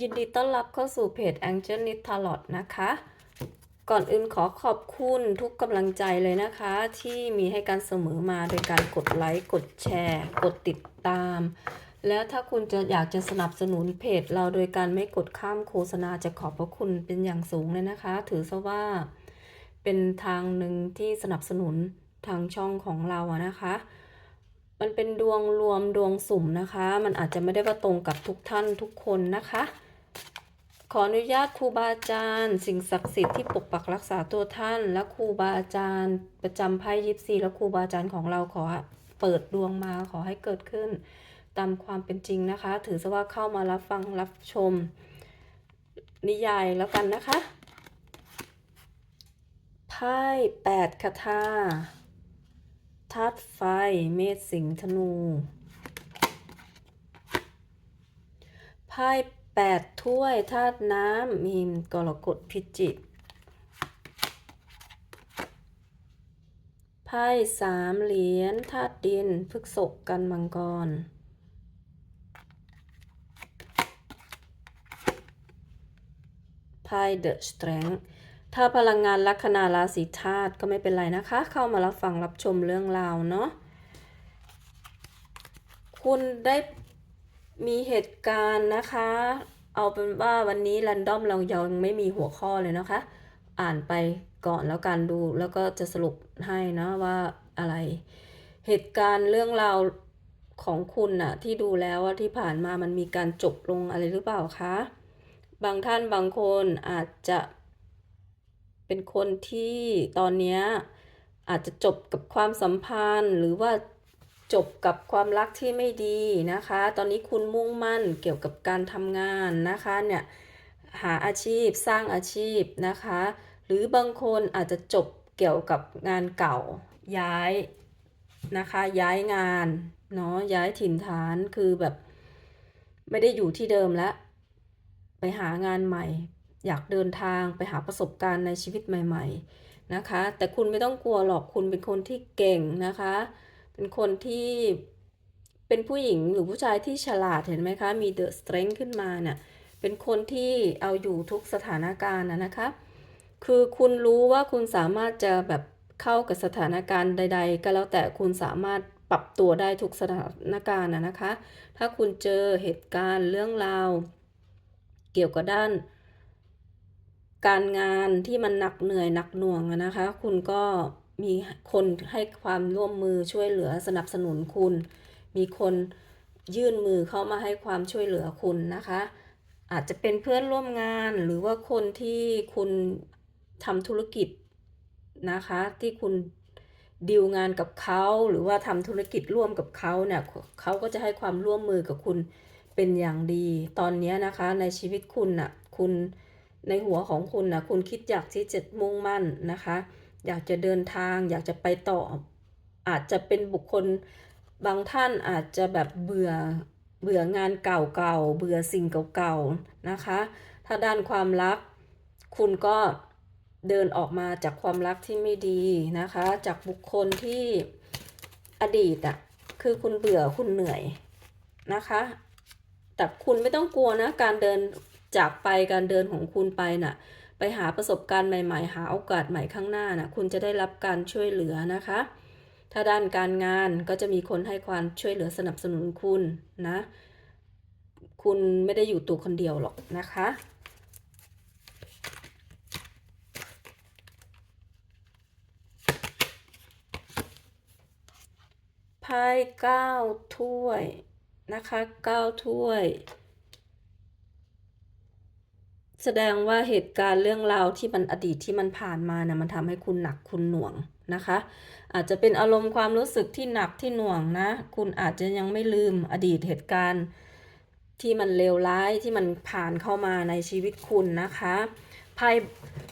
ยินดีต้อนรับเข้าสู่เพจ Angel n i t Tarot นะคะ ก่อนอื่นขอขอบคุณทุกกำลังใจเลยนะคะ ที่มีให้การเสมอมาโดยการกดไลค์ กดแชร์ กดติดตาม แล้วถ้าคุณจะอยากจะสนับสนุนเพจ เราโดยการไม่กดข้ามโฆษณาจะขอบพระคุณเป็นอย่างสูงเลยนะคะ ถือซะว่าเป็นทางหนึ่งที่สนับสนุนทางช่องของเราอะนะคะมันเป็นดวงรวมดวงสุ่มนะคะ มันอาจจะไม่ได้ว่าตรงกับทุกท่านทุกคนนะคะ ขออนุญาตครูบาอาจารย์ สิ่งศักดิ์สิทธิ์ที่ปกปักรักษาตัวท่าน และครูบาอาจารย์ ประจำไพ่ยิปซีและครูบาอาจารย์ของเราขอเปิดดวงมาขอให้เกิดขึ้น ตามความเป็นจริงนะคะ ถือซะว่าเข้ามารับฟังรับชม นิยายแล้วกันนะคะไพ่แปดคาถาธาตุไฟเมษสิงธนูไพ่ แปดถ้วยธาตุน้ำมีมกรกฎพิจิกไพ่สามเหรียญธาตุดินพฤกษกกันมังกร ไพ่เดอะสเตรนถ้าพลังงานลัคนาราศีธาตุก็ไม่เป็นไรนะคะ เข้ามารับฟังรับชมเรื่องราวเนาะคุณได้ มีเหตุการณ์นะคะ เอาเป็นว่าวันนี้แรนดอมเรายังไม่มีหัวข้อเลยนะคะ อ่านไปก่อนแล้วกันดูแล้วก็จะสรุปให้นะว่าอะไร เหตุการณ์เรื่องราวของคุณน่ะที่ดูแล้วว่าที่ผ่านมามันมีการจบลงอะไรหรือเปล่าคะ บางท่านบางคนอาจจะเป็นคนที่ตอนนี้อาจจะจบกับความสัมพันธ์หรือว่า จบกับความรักที่ไม่ดีนะคะ ตอนนี้คุณมุ่งมั่นเกี่ยวกับการทำงานนะคะเนี่ยหาอาชีพสร้างอาชีพนะคะ หรือบางคนอาจจะจบเกี่ยวกับงานเก่าย้ายนะคะย้ายงานเนาะย้ายถิ่นฐานคือแบบไม่ได้อยู่ที่เดิมแล้ว ไปหางานใหม่ อยากเดินทางไปหาประสบการณ์ในชีวิตใหม่ ๆนะคะ แต่คุณไม่ต้องกลัวหรอกคุณเป็นคนที่เก่งนะคะ เป็นคนที่เป็นผู้หญิงหรือผู้ชายที่ฉลาดเห็นไหมคะ มีเดอะสเตรน g ขึ้นมาเนี่ยเป็นคนที่เอาอยู่ทุกสถานการณ์นะนะคะ คือคุณรู้ว่าคุณสามารถจะแบบเข้ากับสถานการณ์ใด ๆ ก็แล้วแต่คุณสามารถปรับตัวได้ทุกสถานการณ์นะนะคะ ถ้าคุณเจอเหตุการณ์เรื่องราวเกี่ยวกับด้าน การงานที่มันหนักเหนื่อยหนักหน่วงนะคะ คุณก็ มีคนให้ความร่วมมือช่วยเหลือสนับสนุนคุณ มีคนยื่นมือเข้ามาให้ความช่วยเหลือคุณนะคะ อาจจะเป็นเพื่อนร่วมงานหรือว่าคนที่คุณทำธุรกิจนะคะ ที่คุณดีลงานกับเขาหรือว่าทำธุรกิจร่วมกับเขาเนี่ยเขาก็จะให้ความร่วมมือกับคุณเป็นอย่างดี ตอนนี้นะคะในชีวิตคุณน่ะคุณในหัวของคุณน่ะคุณคิดอยากที่จะมุ่งมั่นนะคะ อยากจะเดินทาง อยากจะไปต่อ อาจจะเป็นบุคคลบางท่านอาจจะแบบเบื่อเบื่องานเก่าๆเบื่อสิ่งเก่าๆนะคะ ถ้าด้านความรัก คุณก็เดินออกมาจากความรักที่ไม่ดีนะคะ จากบุคคลที่อดีตอะคือคุณเบื่อคุณเหนื่อยนะคะ แต่คุณไม่ต้องกลัวนะ การเดินจากไปการเดินของคุณไปน่ะ ไปหาประสบการณ์ใหม่ ๆ หาโอกาสใหม่ข้างหน้าน่ะคุณจะได้รับการช่วยเหลือนะคะ ถ้าด้านการงานก็จะมีคนให้ความช่วยเหลือสนับสนุนคุณนะ คุณไม่ได้อยู่ตัวคนเดียวหรอกนะคะไพ่เก้าถ้วยนะคะเก้าถ้วย แสดงว่าเหตุการณ์เรื่องราวที่มันอดีตที่มันผ่านมานะมันทำให้คุณหนักคุณหน่วงนะคะ อาจจะเป็นอารมณ์ความรู้สึกที่หนักที่หน่วงนะ คุณอาจจะยังไม่ลืมอดีตเหตุการณ์ที่มันเลวร้ายที่มันผ่านเข้ามาในชีวิตคุณนะคะไพ่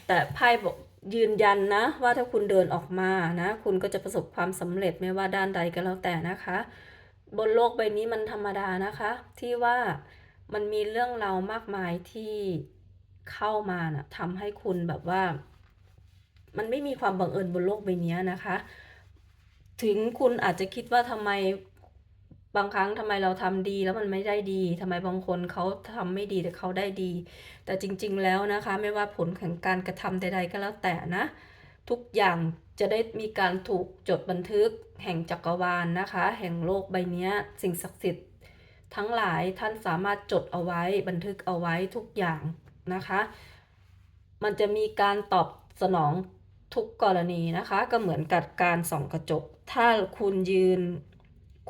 แต่ไพ่บอกยืนยันนะ ว่าถ้าคุณเดินออกมานะ คุณก็จะประสบความสำเร็จไม่ว่าด้านใดก็แล้วแต่นะคะ บนโลกใบนี้มันธรรมดานะคะ ที่ว่ามันมีเรื่องราวมากมายที่ เข้ามานะ่ะทำให้คุณแบบว่า มันไม่มีความบังเอิญบนโลกใบนี้นะคะ ถึงคุณอาจจะคิดว่าทำไมบางครั้งทำไมเราทำดีแล้วมันไม่ได้ดีทำไมบางคนเขาทำไม่ดีแต่เขาได้ดี แต่จริง ๆ แล้วนะคะ ไม่ว่าผลของการกระทำใด ๆ ก็แล้วแต่นะ ทุกอย่างจะได้มีการถูกจดบันทึก แห่งจักรวาลนะคะ แห่งโลกใบนี้สิ่งศักดิ์สิทธิ์ทั้งหลายท่านสามารถจดเอาไว้บันทึกเอาไว้ทุกอย่าง นะคะ มันจะมีการตอบสนองทุกกรณีนะคะ ก็เหมือนกับการส่องกระจก ถ้าคุณยืน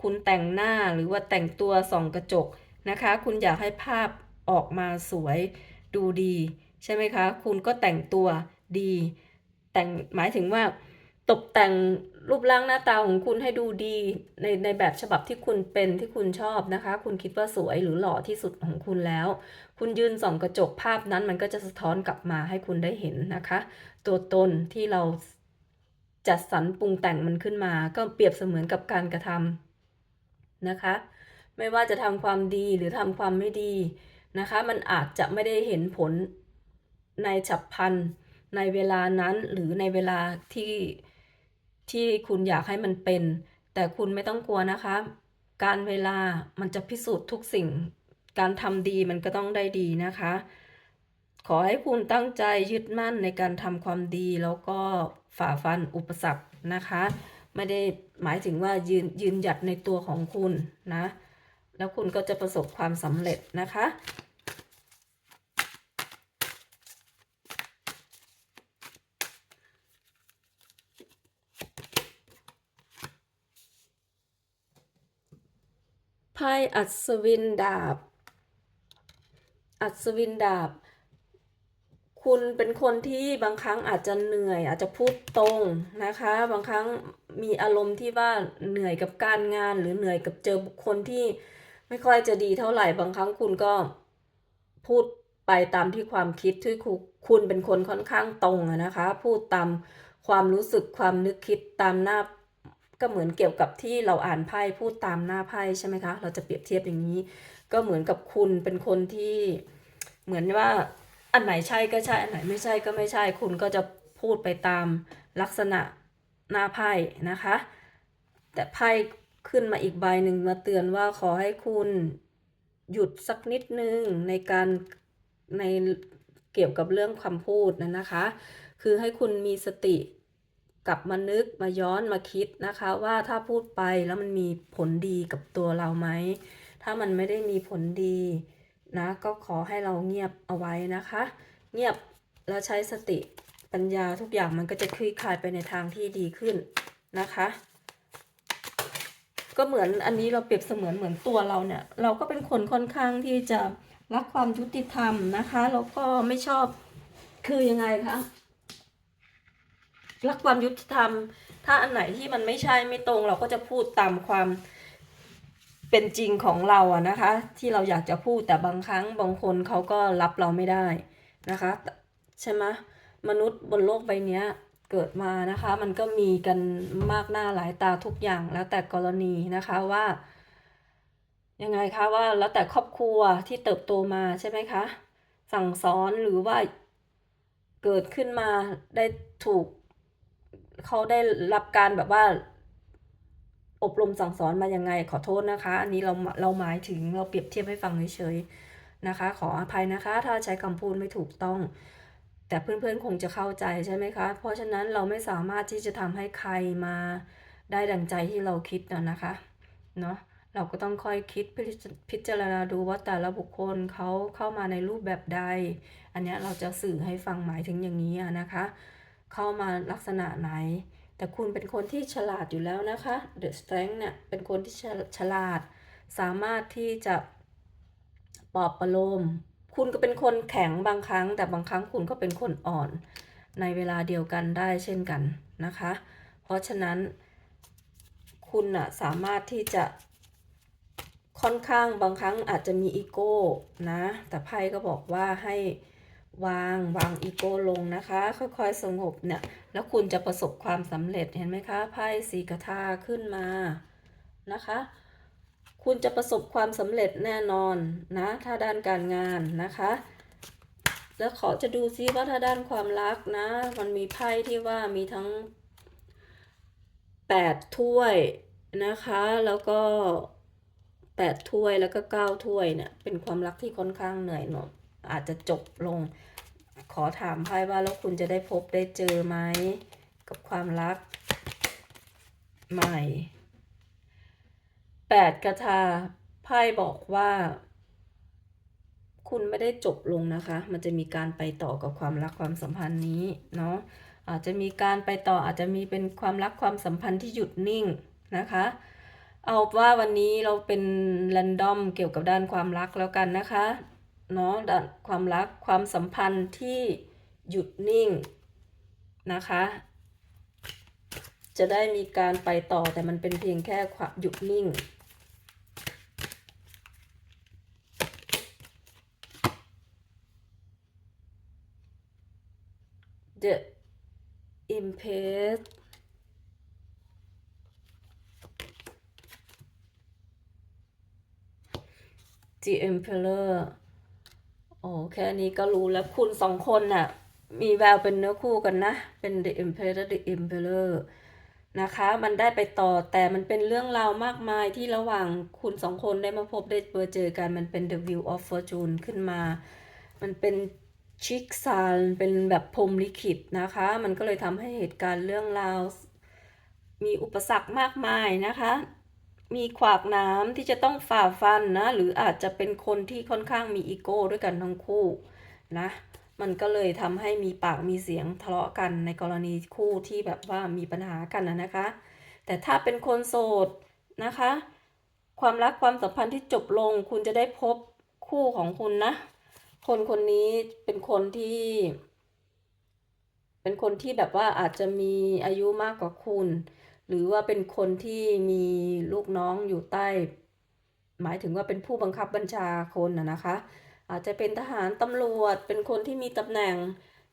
คุณแต่งหน้าหรือว่าแต่งตัวส่องกระจกนะคะ คุณอยากให้ภาพออกมาสวยดูดี ใช่ไหมคะ คุณก็แต่งตัวดี แต่งหมายถึงว่าตกแต่ง รูปร่างหน้าตาของคุณให้ดูดีในในแบบฉบับที่คุณเป็นที่คุณชอบนะคะ คุณคิดว่าสวยหรือหล่อที่สุดของคุณแล้ว คุณยืนส่องกระจกภาพนั้นมันก็จะสะท้อนกลับมาให้คุณได้เห็นนะคะ ตัวตนที่เราจัดสรรปรุงแต่งมันขึ้นมา ก็เปรียบเสมือนกับการกระทำนะคะ ไม่ว่าจะทำความดีหรือทำความไม่ดีนะคะ มันอาจจะไม่ได้เห็นผลในฉับพลันในเวลานั้นหรือในเวลาที่ ที่คุณอยากให้มันเป็น แต่คุณไม่ต้องกลัวนะคะ การเวลามันจะพิสูจน์ทุกสิ่ง การทำดีมันก็ต้องได้ดีนะคะ ขอให้คุณตั้งใจยึดมั่นในการทำความดีแล้วก็ฝ่าฟันอุปสรรคนะคะ ไม่ได้หมายถึงว่ายืนยืนหยัดในตัวของคุณนะ แล้วคุณก็จะประสบความสำเร็จนะคะ ไพ่อัศวินดาบ อัศวินดาบ คุณเป็นคนที่บางครั้งอาจจะเหนื่อย อาจจะพูดตรงนะคะ บางครั้งมีอารมณ์ที่ว่าเหนื่อยกับการงาน หรือเหนื่อยกับเจอบุคคลที่ไม่ค่อยจะดีเท่าไหร่ บางครั้งคุณก็พูดไปตามที่ความคิดที่คุณเป็นคนค่อนข้างตรงนะคะ พูดตามความรู้สึกความนึกคิดตามหน้า ก็เหมือนเกี่ยวกับที่เราอ่านไพ่พูดตามหน้าไพ่ใช่ไหมคะ เราจะเปรียบเทียบอย่างนี้ ก็เหมือนกับคุณเป็นคนที่เหมือนว่าอันไหนใช่ก็ใช่ อันไหนไม่ใช่ก็ไม่ใช่ คุณก็จะพูดไปตามลักษณะหน้าไพ่นะคะ แต่ไพ่ขึ้นมาอีกใบหนึ่งมาเตือนว่าขอให้คุณหยุดสักนิดนึงในการในเกี่ยวกับเรื่องคำพูดนั้นนะคะ คือให้คุณมีสติ กลับมานึกมาย้อนมาคิดนะคะ ว่าถ้าพูดไปแล้วมันมีผลดีกับตัวเราไหม ถ้ามันไม่ได้มีผลดีนะ ก็ขอให้เราเงียบเอาไว้นะคะ เงียบแล้วใช้สติปัญญาทุกอย่างมันก็จะคลี่คลายไปในทางที่ดีขึ้นนะคะ ก็เหมือนอันนี้เราเปรียบเสมือนเหมือนตัวเราเนี่ย เราก็เป็นคนค่อนข้างที่จะรักความยุติธรรมนะคะแล้วก็ไม่ชอบคือยังไงคะ รักความยุติธรรม ถ้าอันไหนที่มันไม่ใช่ไม่ตรงเราก็จะพูดตามความเป็นจริงของเราอะนะคะ ที่เราอยากจะพูดแต่บางครั้งบางคนเขาก็รับเราไม่ได้นะคะ ใช่ไหมมนุษย์บนโลกใบนี้เกิดมานะคะ มันก็มีกันมากหน้าหลายตาทุกอย่างแล้วแต่กรณีนะคะว่ายังไงคะว่าแล้วแต่ครอบครัวที่เติบโตมาใช่ไหมคะ สั่งสอนหรือว่าเกิดขึ้นมาได้ถูก เขาได้รับการแบบว่า อบรมสั่งสอนมายังไง ขอโทษนะคะ อันนี้เราเราหมายถึงเราเปรียบเทียบให้ฟังเฉยๆนะคะ ขออภัยนะคะ ถ้าใช้คำพูดไม่ถูกต้อง แต่เพื่อนๆคงจะเข้าใจใช่ไหมคะ เพราะฉะนั้นเราไม่สามารถที่จะทำให้ใครมาได้ดังใจที่เราคิดนะนะคะเนาะเราก็ต้องค่อยคิดพิจารณาดูว่าแต่ละบุคคลเขาเข้ามาในรูปแบบใด อันนี้เราจะสื่อให้ฟังหมายถึงอย่างนี้นะคะ เข้ามาลักษณะไหน แต่คุณเป็นคนที่ฉลาดอยู่แล้วนะคะ The Strength เนี่ยเป็นคนที่ฉลาด สามารถที่จะปลอบประโลม คุณก็เป็นคนแข็งบางครั้ง แต่บางครั้งคุณก็เป็นคนอ่อน ในเวลาเดียวกันได้เช่นกันนะคะ เพราะฉะนั้น คุณอะสามารถที่จะค่อนข้างบางครั้งอาจจะมีอีโก้นะ แต่ไพ่ก็บอกว่าให้ วางวางอีโก้ลงนะคะ ค่อยๆสงบเนี่ย แล้วคุณจะประสบความสำเร็จเห็นไหมคะไพ่สีกระทาขึ้นมานะคะ คุณจะประสบความสำเร็จแน่นอนนะ ถ้าด้านการงานนะคะ แล้วขอจะดูซิว่าถ้าด้านความรักนะ มันมีไพ่ที่ว่ามีทั้งแปดถ้วยนะคะ แล้วก็แปดถ้วยแล้วก็เก้าถ้วยเนี่ยเป็นความรักที่ค่อนข้างเหนื่อยหน่อย อาจจะจบลง ขอถามไพ่ว่าแล้วคุณจะได้พบได้เจอไหมกับความรัก ใหม่แปดกระทาไพ่บอกว่า คุณไม่ได้จบลงนะคะ มันจะมีการไปต่อกับความรักความสัมพันธ์นี้เนาะอาจจะมีการไปต่ออาจจะมีเป็นความรักความสัมพันธ์ที่หยุดนิ่งนะคะ เอาว่าวันนี้เราเป็นแรนดอมเกี่ยวกับด้านความรักแล้วกันนะคะ เนาะด้านความรักความสัมพันธ์ที่หยุดนิ่งนะคะ จะได้มีการไปต่อแต่มันเป็นเพียงแค่ความหยุดนิ่ง The Impress The Emperor โอ้แค่นี้ก็รู้แล้วคุณสองคนน่ะ มีแววเป็นเนื้อคู่กันนะ เป็น The Emperor The Emperor นะคะ มันได้ไปต่อแต่มันเป็นเรื่องราวมากมายที่ระหว่างคุณสองคนได้มาพบได้เจอเจอกันมันเป็น The Wheel of Fortune ขึ้นมา มันเป็นชิกซาลเป็นแบบพรมลิขิตนะคะ มันก็เลยทำให้เหตุการณ์เรื่องราว มีอุปสรรคมากมายนะคะ มีขวากน้ำที่จะต้องฝ่าฟันนะ หรืออาจจะเป็นคนที่ค่อนข้างมีอีโก้ด้วยกันทั้งคู่นะ มันก็เลยทำให้มีปากมีเสียงทะเลาะกันในกรณีคู่ที่แบบว่ามีปัญหากันนะนะคะ แต่ถ้าเป็นคนโสดนะคะ ความรักความสัมพันธ์ที่จบลง คุณจะได้พบคู่ของคุณนะ คนคนนี้เป็นคนที่ เป็นคนที่แบบว่าอาจจะมีอายุมากกว่าคุณ หรือว่าเป็นคนที่มีลูกน้องอยู่ใต้ หมายถึงว่าเป็นผู้บังคับบัญชาคนนะนะคะ อาจจะเป็นทหารตำรวจเป็นคนที่มีตำแหน่ง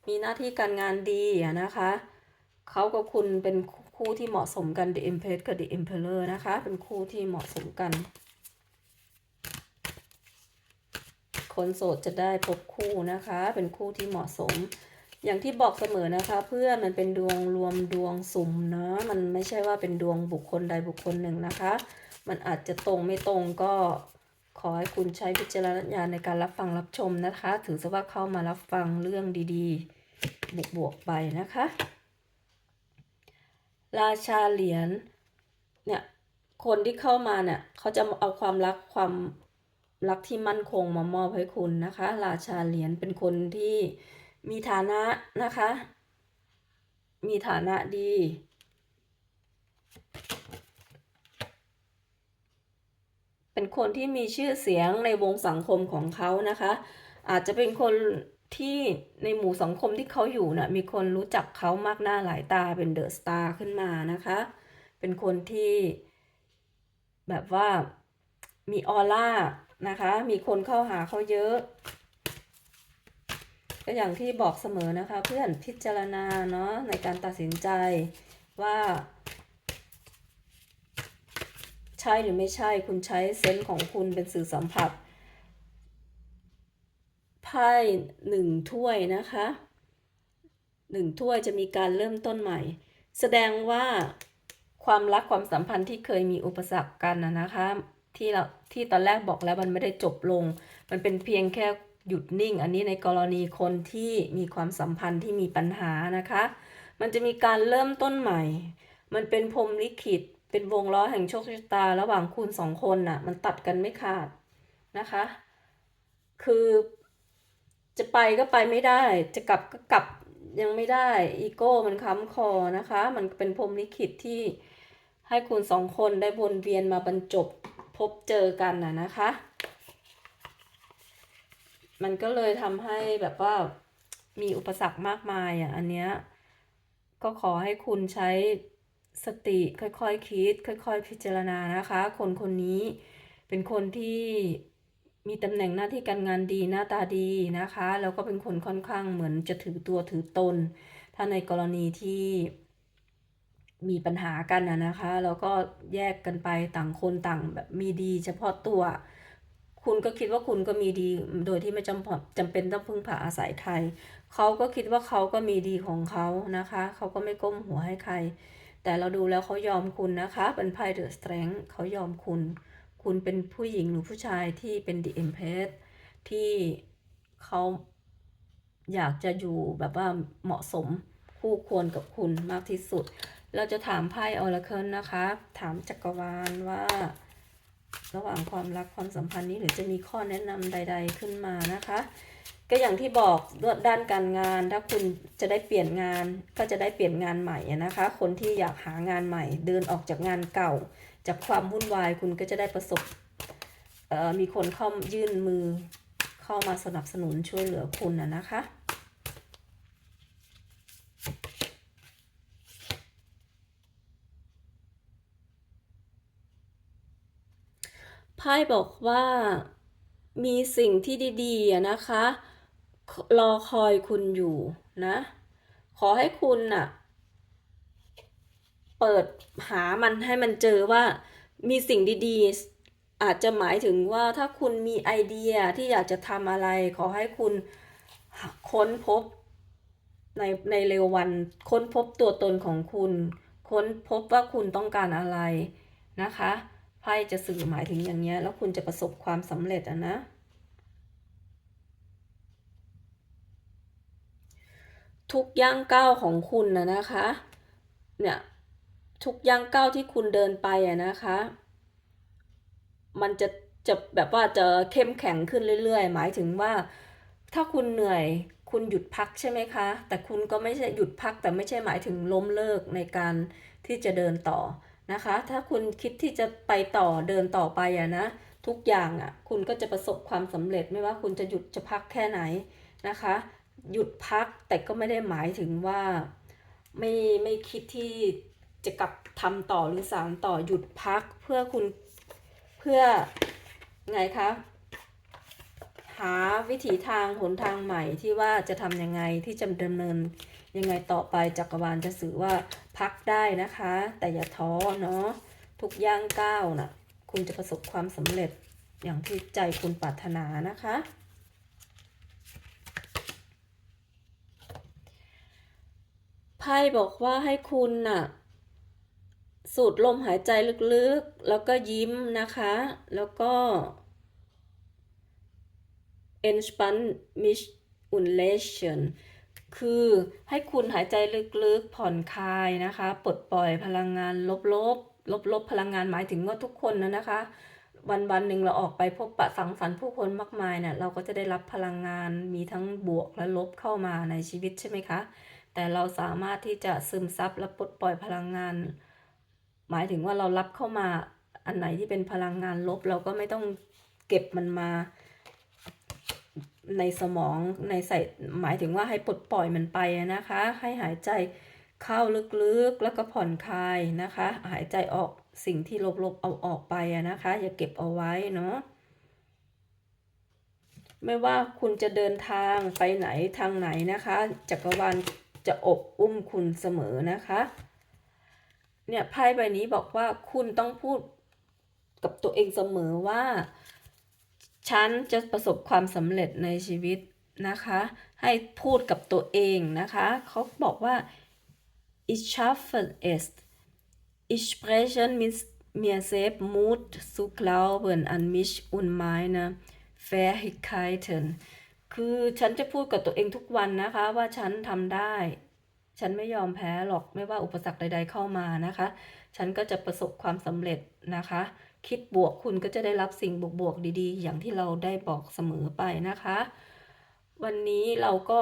มีหน้าที่การงานดีนะคะเขากับคุณเป็นคู่ที่เหมาะสมกัน The Empress กับ The Emperor นะคะ เป็นคู่ที่เหมาะสมกัน คนโสดจะได้พบคู่นะคะ เป็นคู่ที่เหมาะสม อย่างที่บอกเสมอนะคะ เพื่อนมันเป็นดวงรวมดวงสุ่มเนาะมันไม่ใช่ว่าเป็นดวงบุคคลใดบุคคลหนึ่งนะคะ มันอาจจะตรงไม่ตรงก็ขอให้คุณใช้วิจารณญาณในการรับฟังรับชมนะคะ ถือซะว่าเข้ามารับฟังเรื่องดีๆ บวกๆไปนะคะ ราชาเหรียญเนี่ยคนที่เข้ามาเนี่ยเขาจะเอาความรักความรักที่มั่นคงมามอบให้คุณนะคะ ราชาเหรียญเป็นคนที่ มีฐานะนะคะ มีฐานะดี เป็นคนที่มีชื่อเสียงในวงสังคมของเขานะคะ อาจจะเป็นคนที่ในหมู่สังคมที่เขาอยู่นะ่ะมีคนรู้จักเขามากหน้าหลายตาเป็นเดอะสตาร์ขึ้นมานะคะ เป็นคนที่แบบว่ามีออร่านะคะ มีคนเข้าหาเขาเยอะ ก็อย่างที่บอกเสมอนะคะ เพื่อนพิจารณาเนาะในการตัดสินใจว่า ใช่หรือไม่ใช่คุณใช้เซนส์ของคุณเป็นสื่อสัมผัสไพ่หนึ่งถ้วยนะคะหนึ่งถ้วยจะมีการเริ่มต้นใหม่ แสดงว่าความรักความสัมพันธ์ที่เคยมีอุปสรรคกันนะนะคะ ที่เราที่ตอนแรกบอกแล้วมันไม่ได้จบลง มันเป็นเพียงแค่ หยุดนิ่ง อันนี้ในกรณีคนที่มีความสัมพันธ์ที่มีปัญหานะคะ มันจะมีการเริ่มต้นใหม่ มันเป็นพรมลิขิต เป็นวงล้อแห่งโชคชะตา ระหว่างคุณสองคนน่ะ มันตัดกันไม่ขาดนะคะ คือจะไปก็ไปไม่ได้ จะกลับก็กลับยังไม่ได้ อีโก้มันค้ำคอนะคะ มันเป็นพรมลิขิตที่ให้คุณสองคนได้วนเวียนมาบรรจบพบเจอกันน่ะนะคะ มันก็เลยทำให้แบบว่ามีอุปสรรคมากมายอะอันเนี้ยก็ขอให้คุณใช้สติค่อยๆคคิด ค่อยๆ พิจารณานะคะ คนคนนี้เป็นคนที่มีตำแหน่งหน้าที่การงานดีหน้าตาดีนะคะแล้วก็เป็นคนค่อนข้างเหมือนจะถือตัวถือตน ถ้าในกรณีที่มีปัญหากันนะนะคะ แล้วก็แยกกันไปต่างคนต่างแบบมีดีเฉพาะตัว คุณก็คิดว่าคุณก็มีดีโดยที่ไม่จำจำเป็นต้องพึ่งพาอาศัยใครเขาก็คิดว่าเขาก็มีดีของเขานะคะ เขาก็ไม่ก้มหัวให้ใคร แต่เราดูแล้วเขายอมคุณนะคะ เป็นไพ่เดอะสเตรนท์เขายอมคุณ คุณเป็นผู้หญิงหรือผู้ชายที่เป็นดีเอ็มเพสที่เขาอยากจะอยู่แบบว่าเหมาะสมคู่ควรกับคุณมากที่สุด เราจะถามไพ่ออร์เคิลนะคะ ถามจักรวาลว่า ระหว่างความรักความสัมพันธ์นี้หรือจะมีข้อแนะนำใด ๆ ขึ้นมานะคะ ก็อย่างที่บอกด้านการงาน ถ้าคุณจะได้เปลี่ยนงาน ก็จะได้เปลี่ยนงานใหม่นะคะ คนที่อยากหางานใหม่ เดินออกจากงานเก่า จากความวุ่นวายคุณก็จะได้ประสบมีคนเข้ายื่นมือเข้ามาสนับสนุนช่วยเหลือคุณนะคะ ไพ่บอกว่ามีสิ่งที่ดีๆนะคะ รอคอยคุณอยู่นะ ขอให้คุณน่ะ เปิดหามันให้มันเจอว่ามีสิ่งดีๆ อาจจะหมายถึงว่าถ้าคุณมีไอเดียที่อยากจะทำอะไร ขอให้คุณค้นพบในในเร็ววัน ค้นพบตัวตนของคุณ ค้นพบว่าคุณต้องการอะไรนะคะ พ่จะสื่อหมายถึงอย่างเงี้ย แล้วคุณจะประสบความสำเร็จอะนะ ทุกย่างก้าวของคุณนะนะคะ เนี่ยทุกย่างก้าวที่คุณเดินไปอะนะคะ มันจะจะแบบว่าจะเข้มแข็งขึ้นเรื่อย ๆ หมายถึงว่า ถ้าคุณเหนื่อยคุณหยุดพักใช่ไหมคะ แต่คุณก็ไม่ใช่หยุดพักแต่ไม่ใช่หมายถึงล้มเลิกในการที่จะเดินต่อ นะคะ ถ้าคุณคิดที่จะไปต่อเดินต่อไปอะนะ ทุกอย่างอะคุณก็จะประสบความสำเร็จไม่ว่าคุณจะหยุดจะพักแค่ไหนนะคะ หยุดพักแต่ก็ไม่ได้หมายถึงว่าไม่ไม่คิดที่จะกลับทำต่อหรือสานต่อหยุดพักเพื่อคุณเพื่อไงคะหาวิถีทางหนทางใหม่ที่ว่าจะทำยังไงที่จะดำเนินยังไงต่อไปจักรวาลจะสื่อว่า พักได้นะคะ แต่อย่าท้อเนาะทุกย่างก้าวนะ่ะ คุณจะประสบความสำเร็จอย่างที่ใจคุณปรารถนานะคะ ไพ่บอกว่าให้คุณน่ะ สูดลมหายใจลึกๆ แล้วก็ยิ้มนะคะ แล้วก็ entspann mich und lächeln คือให้คุณหายใจลึกๆ ผ่อนคลายนะคะ ปลดปล่อยพลังงานลบๆ ลบๆ พลังงานหมายถึงว่าทุกคนนะนะคะ วันวันหนึ่งเราออกไปพบปะสังสรรค์ผู้คนมากมายเนี่ยเราก็จะได้รับพลังงานมีทั้งบวกและลบเข้ามาในชีวิตใช่ไหมคะ แต่เราสามารถที่จะซึมซับและปลดปล่อยพลังงาน หมายถึงว่าเรารับเข้ามาอันไหนที่เป็นพลังงานลบเราก็ไม่ต้องเก็บมันมา ในสมองในใส่หมายถึงว่าให้ปลดปล่อยมันไปนะคะ ให้หายใจเข้าลึกๆแล้วก็ผ่อนคลายนะคะ หายใจออกสิ่งที่ลบๆเอาออกไปนะคะ อย่าเก็บเอาไว้เนาะไม่ว่าคุณจะเดินทางไปไหนทางไหนนะคะ จักรวาลจะอบอุ้มคุณเสมอนะคะ เนี่ยไพ่ใบนี้บอกว่าคุณต้องพูดกับตัวเองเสมอว่า ฉันจะประสบความสำเร็จในชีวิตนะคะ ให้พูดกับตัวเองนะคะ เขาบอกว่า ich schaffe es ich spreche mit mir selbst Mut zu glauben an mich und meine Fähigkeiten คือฉันจะพูดกับตัวเองทุกวันนะคะ ว่าฉันทำได้ ฉันไม่ยอมแพ้หรอกไม่ว่าอุปสรรคใด ๆเข้ามานะคะ ฉันก็จะประสบความสำเร็จนะคะ คิดบวกคุณก็จะได้รับสิ่งบวกๆดีๆ อย่างที่เราได้บอกเสมอไปนะคะ วันนี้เราก็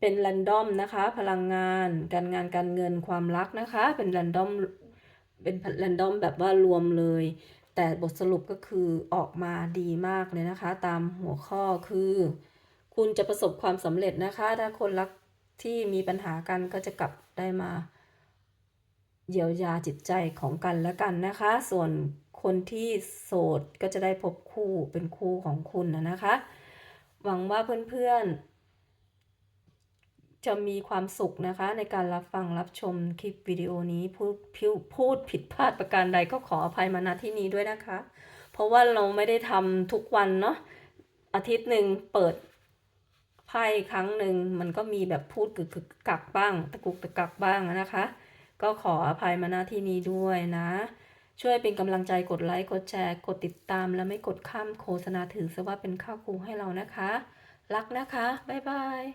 เป็นแรนดอมนะคะ พลังงาน การงานการเงินความรักนะคะ เป็นแรนดอมเป็นแรนดอมแบบว่ารวมเลย แต่บทสรุปก็คือออกมาดีมากเลยนะคะ ตามหัวข้อคือ คุณจะประสบความสำเร็จนะคะ ถ้าคนรักที่มีปัญหากันก็จะกลับได้มา เยียวยาจิตใจของกันและกันนะคะ ส่วนคนที่โสดก็จะได้พบคู่เป็นคู่ของคุณนะนะคะ หวังว่าเพื่อนๆ จะมีความสุขนะคะ ในการรับฟังรับชมคลิปวิดีโอนี้พูดพิวพูดผิดพลาดประการใดก็ขออภัยมาณที่นี้ด้วยนะคะ เพราะว่าเราไม่ได้ทำทุกวันเนาะอาทิตย์หนึ่งเปิดไพ่ครั้งหนึ่งมันก็มีแบบพูดกึกกักบ้าง ตะกุกตะกักบ้างนะคะ ก็ขออภัยมาณที่นี้ด้วยนะ ช่วยเป็นกำลังใจกดไลค์ กดแชร์ กดติดตาม และไม่กดข้ามโฆษณาถือซะว่าเป็นค่าครูให้เรานะคะ รักนะคะ บ๊ายบาย